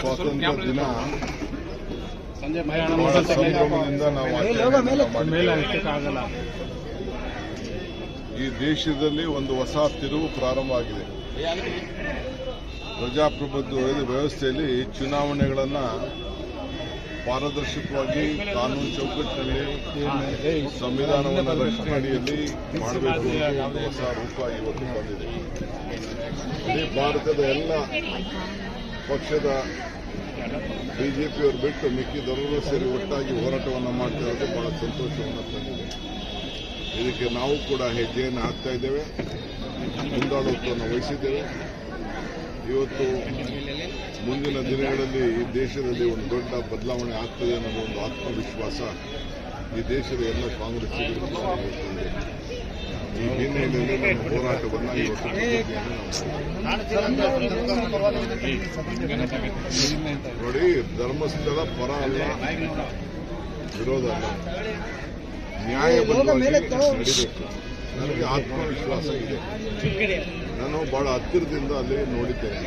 ಸ್ವಾತಂತ್ರ್ಯ ದಿನ. ಬಹಳ ಸಂಭ್ರಮದಿಂದ ನಾವು ಆಚರಣೆ ಈ ದೇಶದಲ್ಲಿ ಒಂದು ಹೊಸ ತಿರುವು ಪ್ರಾರಂಭ ಆಗಿದೆ. ಪ್ರಜಾಪ್ರಭುತ್ವ ವ್ಯವಸ್ಥೆಯಲ್ಲಿ ಚುನಾವಣೆಗಳನ್ನು ಪಾರದರ್ಶಕವಾಗಿ ಕಾನೂನು ಚೌಕಟ್ಟಿನಲ್ಲಿ ಸಂವಿಧಾನವನ್ನು ರಕ್ಷಣೆ ಅಡಿಯಲ್ಲಿ ಮಾಡಬೇಕು ಹೊಸ ರೂಪ ಇವತ್ತು ಬಂದಿದೆ. ಇಡೀ ಭಾರತದ ಎಲ್ಲ ಪಕ್ಷದ ಬಿಜೆಪಿಯವರು ಬಿಟ್ಟು ಮಿಕ್ಕಿದವರು ಸೇರಿ ಒಟ್ಟಾಗಿ ಹೋರಾಟವನ್ನು ಮಾಡ್ತಿರೋದು ಬಹಳ ಸಂತೋಷವನ್ನು ತಂದಿದೆ ಇದಕ್ಕೆ ನಾವು ಕೂಡ ಹೆಜ್ಜೆಯನ್ನು ಹಾಕ್ತಾ ಇದ್ದೇವೆ ಮುಂದಾಳತ್ವವನ್ನು ವಹಿಸಿದ್ದೇವೆ ಇವತ್ತು ಮುಂದಿನ ದಿನಗಳಲ್ಲಿ ಈ ದೇಶದಲ್ಲಿ ಒಂದು ದೊಡ್ಡ ಬದಲಾವಣೆ ಆಗ್ತದೆ ಅನ್ನೋದು ಒಂದು ಆತ್ಮವಿಶ್ವಾಸ ಈ ದೇಶದ ಎಲ್ಲ ಕಾಂಗ್ರೆಸ್ ಕೂಡ ಇವತ್ತಿದೆ. ಈ ಹಿನ್ನೆಲೆಯಲ್ಲಿ ನಮ್ಮ ಹೋರಾಟವನ್ನು ಇವತ್ತು ನೋಡಿ ಧರ್ಮಸ್ಥಳ ಪರ ಅಲ್ಲ. ವಿರೋಧ ಅಲ್ಲ. ನ್ಯಾಯ ನಡೀಬೇಕು. ನನಗೆ ಆತ್ಮವಿಶ್ವಾಸ ಇದೆ. ನಾನು ಬಹಳ ಹತ್ತಿರದಿಂದ ಅಲ್ಲಿ ನೋಡಿದ್ದೇನೆ.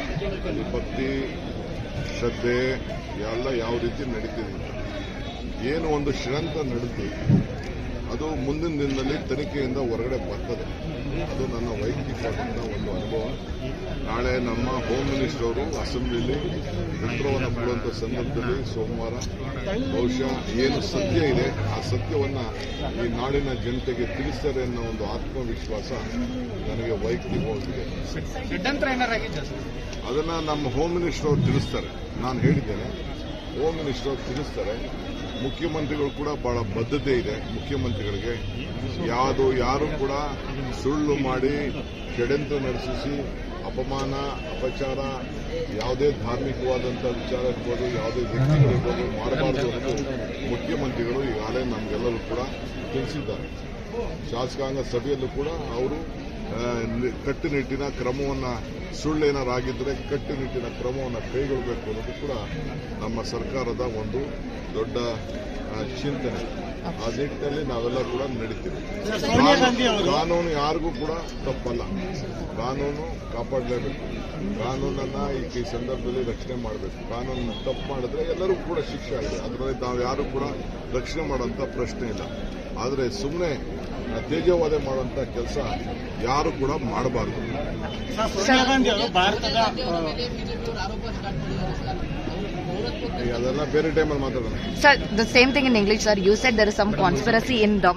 ಅಲ್ಲಿ ಭಕ್ತಿ ಶ್ರದ್ಧೆ ಎಲ್ಲ ಯಾವ ರೀತಿ ನಡೀತಿದೆ ಏನು ಒಂದು ಶ್ರೀರಂತ ನಡೆದು ಅದು ಮುಂದಿನ ದಿನದಲ್ಲಿ ತನಿಖೆಯಿಂದ ಹೊರಗಡೆ ಬರ್ತದೆ. ಅದು ನನ್ನ ವೈಯಕ್ತಿಕವಾದಂಥ ಒಂದು ಅನುಭವ. ನಾಳೆ ನಮ್ಮ ಹೋಮ್ ಮಿನಿಸ್ಟರ್ ಅವರು ಅಸೆಂಬ್ಲಿಯಲ್ಲಿ ಉತ್ತರವನ್ನು ಕೊಡುವಂಥ ಸಂದರ್ಭದಲ್ಲಿ ಸೋಮವಾರ ಬಹುಶಃ ಏನು ಸತ್ಯ ಇದೆ ಆ ಸತ್ಯವನ್ನ ಈ ನಾಡಿನ ಜನತೆಗೆ ತಿಳಿಸ್ತಾರೆ ಅನ್ನೋ ಒಂದು ಆತ್ಮವಿಶ್ವಾಸ ನನಗೆ ವೈಯಕ್ತಿಕವಾಗಿದೆ. ಅದನ್ನು ನಮ್ಮ ಹೋಮ್ ಮಿನಿಸ್ಟರ್ ಅವರು ತಿಳಿಸ್ತಾರೆ. ನಾನು ಹೇಳಿದ್ದೇನೆ. ಹೋಮ್ ಮಿನಿಸ್ಟರ್ ಅವರು ತಿಳಿಸ್ತಾರೆ. ಮುಖ್ಯಮಂತ್ರಿಗಳು ಕೂಡ ಬಹಳ ಬದ್ಧತೆ ಇದೆ. ಮುಖ್ಯಮಂತ್ರಿಗಳಿಗೆ ಯಾವುದು ಯಾರು ಕೂಡ ಸುಳ್ಳು ಮಾಡಿ ಷಡ್ಯಂತ್ರ ನಡೆಸಿಸಿ ಅಪಮಾನ, ಅಪಚಾರ, ಯಾವುದೇ ಧಾರ್ಮಿಕವಾದಂಥ ವಿಚಾರ ಇರ್ಬೋದು, ಯಾವುದೇ ವ್ಯಕ್ತಿಗಳಿರ್ಬೋದು ಮಾಡಬಾರದು ಅನ್ನೋದು ಮುಖ್ಯಮಂತ್ರಿಗಳು ಈಗಾಗಲೇ ನಮಗೆಲ್ಲರೂ ಕೂಡ ತಿಳಿಸಿದ್ದಾರೆ. ಶಾಸಕಾಂಗ ಸಭೆಯಲ್ಲೂ ಕೂಡ ಅವರು ಕಟ್ಟುನಿಟ್ಟಿನ ಕ್ರಮವನ್ನು ಸುಳ್ಳೇನಾರಾಗಿದ್ದರೆ ಕಟ್ಟುನಿಟ್ಟಿನ ಕ್ರಮವನ್ನು ಕೈಗೊಳ್ಳಬೇಕು ಅನ್ನೋದು ಕೂಡ ನಮ್ಮ ಸರ್ಕಾರದ ಒಂದು ದೊಡ್ಡ ಚಿಂತನೆ. ಆ ನಿಟ್ಟಿನಲ್ಲಿ ನಾವೆಲ್ಲ ಕೂಡ ನಡೀತೀವಿ. ಕಾನೂನು ಯಾರಿಗೂ ಕೂಡ ತಪ್ಪಲ್ಲ. ಕಾನೂನು ಕಾಪಾಡಲೇಬೇಕು. ಕಾನೂನನ್ನ ಈ ಸಂದರ್ಭದಲ್ಲಿ ರಕ್ಷಣೆ ಮಾಡಬೇಕು. ಕಾನೂನು ತಪ್ಪು ಮಾಡಿದ್ರೆ ಎಲ್ಲರೂ ಕೂಡ ಶಿಕ್ಷೆ ಆಗಿದೆ. ಅದರಲ್ಲಿ ನಾವು ಯಾರು ಕೂಡ ರಕ್ಷಣೆ ಮಾಡುವಂತ ಪ್ರಶ್ನೆ ಇಲ್ಲ. ಆದರೆ ಸುಮ್ಮನೆ ತೇಜವಾದ ಮಾಡುವಂತ ಕೆಲಸ ಯಾರು ಕೂಡ ಮಾಡಬಾರದು. ಅದೆಲ್ಲ ಬೇರೆ ಟೈಮಲ್ಲಿ ಮಾತಾಡೋಣ. Sir the same thing in English sir you set there some conspiracy in